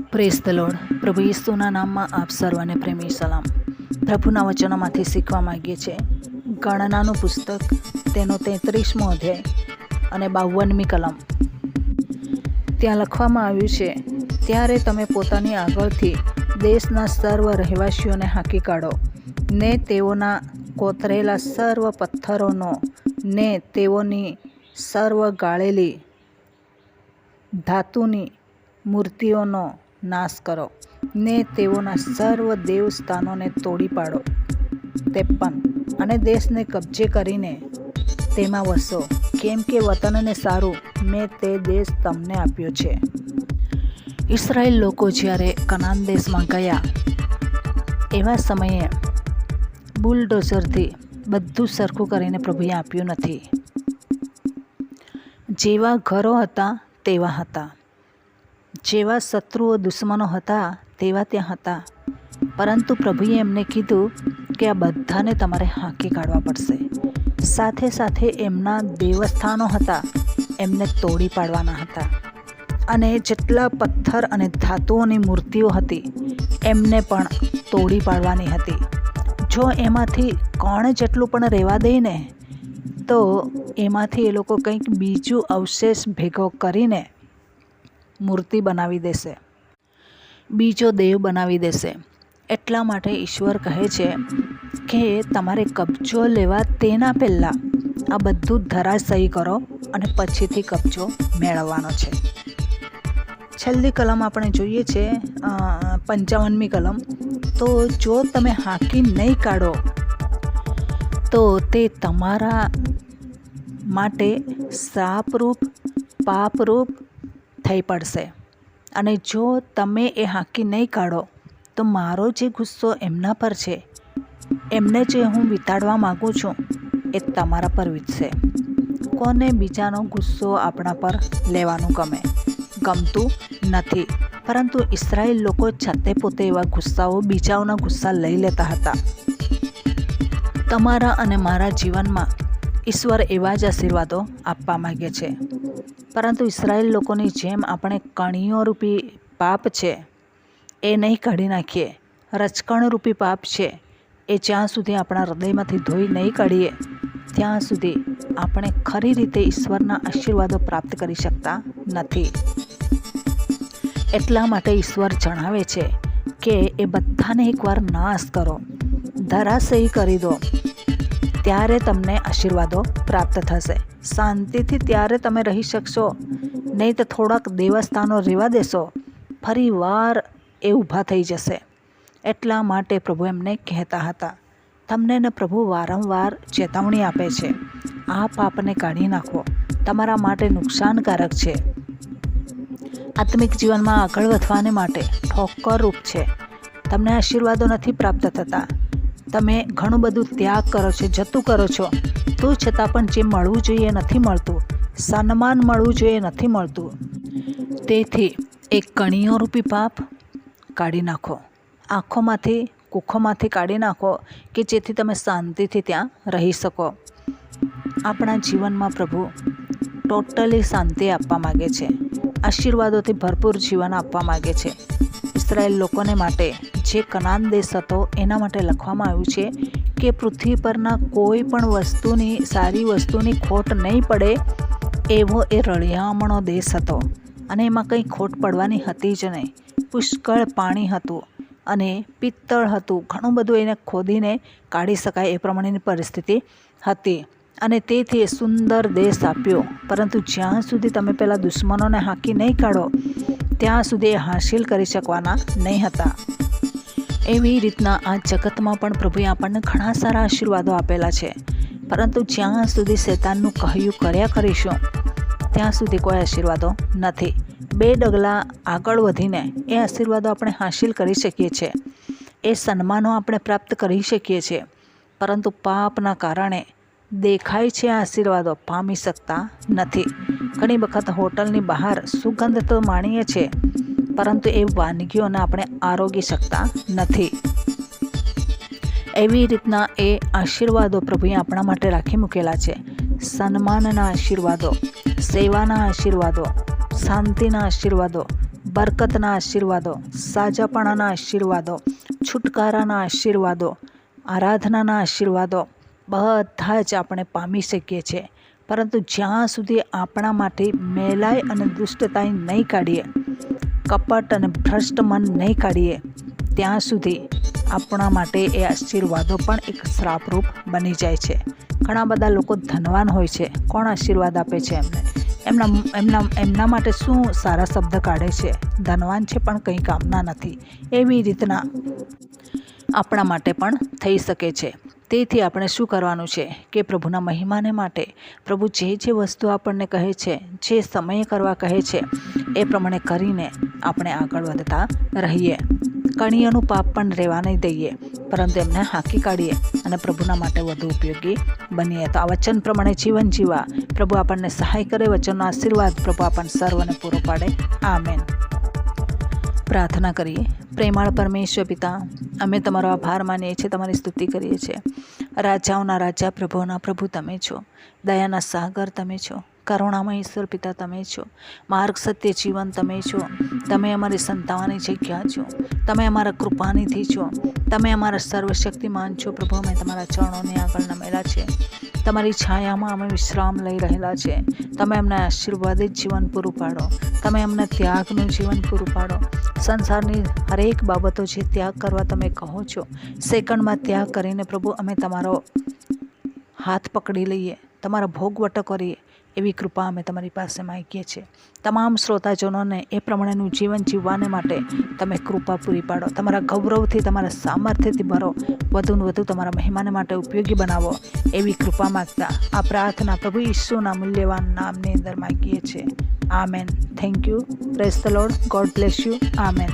Press the પ્રભુ ઈસુના નામમાં આપ સર્વને પ્રેમી સલામ. પ્રભુના વચનોમાંથી શીખવા માગીએ છીએ. ગણનાનું પુસ્તક, તેનો તેત્રીસમો અધ્યાય અને બાવનમી કલમ. ત્યાં લખવામાં આવ્યું છે, ત્યારે તમે પોતાની આગળથી દેશના સર્વ રહેવાસીઓને હાંકી કાઢો. ને તેઓના કોતરેલા સર્વ પથ્થરોનો, ને તેઓની સર્વ ગાળેલી ધાતુની મૂર્તિઓનો નાશ કરો ને તેઓના સર્વ દેવસ્થાનોને તોડી પાડો ત્રેપન અને દેશને કબજે કરીને તેમાં વસો. કેમ કે વતનને સારું મેં તે દેશ તમને આપ્યો છે. ઇસરાયેલ લોકો જ્યારે કનાન દેશમાં ગયા, એવા સમયે બુલડોઝરથી બધું સરખું કરીને પ્રભુએ આપ્યું નથી. જેવા ઘરો હતા, તેવા હતા. જેવા શત્રુઓ દુશ્મનો હતા, તેવા ત્યાં હતા. પરંતુ પ્રભુએ એમને કીધું કે આ બધાને તમારે હાંકી કાઢવા પડશે. સાથે સાથે એમના દેવસ્થાનો હતા, એમને તોડી પાડવાના હતા. અને જેટલા પથ્થર અને ધાતુઓની મૂર્તિઓ હતી, એમને પણ તોડી પાડવાની હતી. જો એમાંથી કોણ જેટલું પણ રહેવા દઈને, તો એમાંથી એ લોકો કંઈક બીજું અવશેષ ભેગો કરીને મૂર્તિ બનાવી દેશે. બીજો દેવ બનાવી દેશે. એટલા માટે ઈશ્વર કહે છે કે, તમારે કબજો લેવા તેના પહેલાં આ બધું ધરાશયી કરો અને પછીથી કબજો મેળવવાનો છે. છેલ્લી કલમ આપણે જોઈએ છે પંચાવનમી કલમ. તો જો તમે હાંકી નહીં કાઢો, તો તે તમારા માટે સાપરૂપ, પાપરૂપ થઈ પડશે. અને જો તમે એ હાંકી નહીં કાઢો, તો મારો જે ગુસ્સો એમના પર છે, એમને જે હું વિતાડવા માગું છું, એ તમારા પર વીતશે. કોને બીજાનો ગુસ્સો આપણા પર લેવાનું ગમે? ગમતું નથી. પરંતુ ઇસરાયેલ લોકો છતે પોતે એવા ગુસ્સાઓ બીજાઓના ગુસ્સા લઈ લેતા હતા. તમારા અને મારા જીવનમાં ઈશ્વર એવા જ આશીર્વાદો આપવા માગે છે. પરંતુ ઇસરાયેલ લોકોની જેમ આપણે કણીઓ રૂપી પાપ છે. એ નહીં કાઢી નાખીએ. રચકણરૂપી પાપ છે. એ જ્યાં સુધી આપણા હૃદયમાંથી ધોઈ નહીં કાઢીએ, ત્યાં સુધી આપણે ખરી રીતે ઈશ્વરના આશીર્વાદો પ્રાપ્ત કરી શકતા નથી. એટલા માટે ઈશ્વર જણાવે છે કે એ બધાને એકવાર નાશ કરો. ધરાશયી કરી દો. ત્યારે તમને આશીર્વાદો પ્રાપ્ત થશે. શાંતિથી ત્યારે તમે રહી શકશો. નહીં તો થોડાક દેવસ્થાનો રહેવા દેશો. ફરી વાર એ ઊભા થઈ જશે. એટલા માટે પ્રભુ એમને કહેતા હતા. તમને ને પ્રભુ વારંવાર ચેતવણી આપે છે. આ પાપને કાઢી નાખો. તમારા માટે નુકસાનકારક છે. આત્મિક જીવનમાં આગળ વધવાને માટે ઠોકરરૂપ છે. તમને આશીર્વાદો નથી પ્રાપ્ત થતા. તમે ઘણું બધું ત્યાગ કરો છો, જતું કરો છો. તો છતાં પણ જે મળવું જોઈએ નથી મળતું. સન્માન મળવું જોઈએ નથી મળતું. તેથી એક કણીઓ રૂપી પાપ કાઢી નાખો. આંખોમાંથી, કુખોમાંથી કાઢી નાખો કે જેથી તમે શાંતિથી ત્યાં રહી શકો. આપણા જીવનમાં પ્રભુ ટોટલી શાંતિ આપવા માગે છે. આશીર્વાદોથી ભરપૂર જીવન આપવા માગે છે. ઇસરાયેલ લોકોને માટે જે કનાન દેશ હતો, એના માટે લખવામાં આવ્યું છે કે પૃથ્વી પરના કોઈ પણ વસ્તુની, સારી વસ્તુની ખોટ નહીં પડે એવો એ રળિયામણો દેશ હતો. અને એમાં કંઈ ખોટ પડવાની હતી જ નહીં. પુષ્કળ પાણી હતું અને પિત્તળ હતું. ઘણું બધું એને ખોદીને કાઢી શકાય એ પ્રમાણેની પરિસ્થિતિ હતી. અને તેથી એ સુંદર દેશ આપ્યો. પરંતુ જ્યાં સુધી તમે પહેલાં દુશ્મનોને હાંકી નહીં કાઢો ત્યાં સુધી હાંસિલ કરી શકવાના નહીં હતા. એવી રીતના આ જગતમાં પણ પ્રભુએ આપણને ઘણા સારા આશીર્વાદો આપેલા છે. પરંતુ જ્યાં સુધી શેતાનનું કહ્યું કર્યા કરીશું, ત્યાં સુધી કોઈ આશીર્વાદો નથી. બે ડગલા આગળ વધીને એ આશીર્વાદો આપણે હાંસિલ કરી શકીએ છીએ. એ સન્માનો આપણે પ્રાપ્ત કરી શકીએ છીએ. પરંતુ પાપના કારણે દેખાય છે આશીર્વાદો પામી શકતા નથી. ઘણી વખત હોટલની બહાર સુગંધ તો માણીએ છીએ, પરંતુ એ વાનગીઓને આપણે આરોગી શકતા નથી. એવી રીતના એ આશીર્વાદો પ્રભુએ આપણા માટે રાખી મૂકેલા છે. સન્માનના આશીર્વાદો, સેવાના આશીર્વાદો, શાંતિના આશીર્વાદો, બરકતના આશીર્વાદો, સાજાપણાના આશીર્વાદો, છુટકારાના આશીર્વાદો, આરાધનાના આશીર્વાદો, બધા જ આપણે પામી શકીએ છીએ. પરંતુ જ્યાં સુધી આપણા માટે મેલાય અને દુષ્ટતાઈ નહીં કાઢીએ, કપટ અને ભ્રષ્ટ મન નહીં કાઢીએ, ત્યાં સુધી આપણા માટે એ આશીર્વાદો પણ એક શ્રાપરૂપ બની જાય છે. ઘણા બધા લોકો ધનવાન હોય છે. કોણ આશીર્વાદ આપે છે એમને? એમના એમના એમના માટે શું સારા શબ્દ કાઢે છે? ધનવાન છે પણ કંઈ કામના નથી. એવી રીતના આપણા માટે પણ થઈ શકે છે. તેથી આપણે શું કરવાનું છે કે પ્રભુના મહિમાને માટે પ્રભુ જે જે વસ્તુ આપણને કહે છે, જે સમયે કરવા કહે છે, એ પ્રમાણે કરીને આપણે આગળ વધતા રહીએ. કણિયાનું પાપ પણ રહેવા નહીં દઈએ, પરંતુ એમને હાંકી કાઢીએ અને પ્રભુના માટે વધુ ઉપયોગી બનીએ. તો આ વચન પ્રમાણે જીવન જીવા પ્રભુ આપણને સહાય કરે, વચનનો આશીર્વાદ પ્રભુ આપણને સર્વને પૂરો પાડે. આમેન. પ્રાર્થના કરીએ. પ્રેમાળ પરમેશ્વર પિતા, અમે તમારો આભાર માનીએ છીએ, તમારી સ્તુતિ કરીએ છીએ. રાજાઓના રાજા, પ્રભુઓના પ્રભુ તમે છો. દયાના સાગર તમે છો. કરુણામય ઈશ્વર પિતા તમે છો. માર્ગ સત્ય જીવન તમે છો. તમે અમારી સંતાવાની જગ્યા છો. તમે અમારા કૃપાનિધિ છો. તમે અમારા સર્વશક્તિમાન છો. પ્રભુ, અમે તમારા ચરણોની આગળ નમેલા છે. તમારી છાયામાં અમે વિશ્રામ લઈ રહેલા છે. તમે અમને આશીર્વાદિત જીવન પૂરું પાડો. તમે અમને ત્યાગનું જીવન પૂરું પાડો. સંસારની હરેક બાબતો જે ત્યાગ કરવા તમે કહો છો, સેકન્ડમાં ત્યાગ કરીને પ્રભુ, અમે તમારો હાથ પકડી લઈએ. તમારા ભોગવટો કરીએ. એવી કૃપા અમે તમારી પાસે માગીએ છીએ. તમામ શ્રોતાજનોને એ પ્રમાણેનું જીવન જીવવાને માટે તમે કૃપા પૂરી પાડો. તમારા ગૌરવથી, તમારા સામર્થ્યથી ભરો. વધુને વધુ તમારા મહેમાન માટે ઉપયોગી બનાવો એવી કૃપા માગતા આ પ્રાર્થના પ્રભુ ઈસુના મૂલ્યવાન નામની અંદર માગીએ છીએ. Amen. Thank you. Praise the God bless you. Amen.